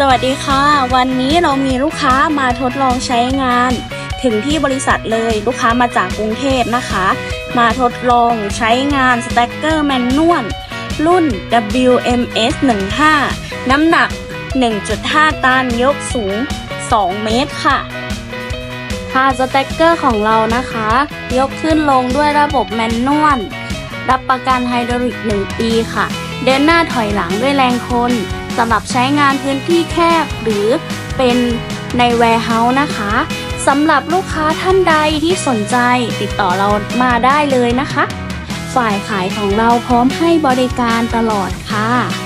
สวัสดีค่ะ วันนี้เรามีลูกค้ามาทดลองใช้งาน ถึงที่บริษัทเลยลูกค้ามาจากกรุงเทพนะคะ มาทดลองใช้งานสแต็กเกอร์แมนนวลรุ่น WMS 15น้ำหนัก 1.5 ตันยกสูง 2 เมตรค่ะค่ะสแต็กเกอร์ของเรานะคะ ยกขึ้นลงด้วยระบบแมนนวลรับประกันไฮดรอลิก 1 ปีค่ะ เดินหน้าถอยหลังด้วยแรงคน สำหรับใช้งานพื้นที่แคบหรือเป็นในแวร์เฮาส์นะคะสำหรับลูกค้าท่านใดที่สนใจติดต่อเรามาได้เลยนะคะ ฝ่ายขายของเราพร้อมให้บริการตลอดค่ะ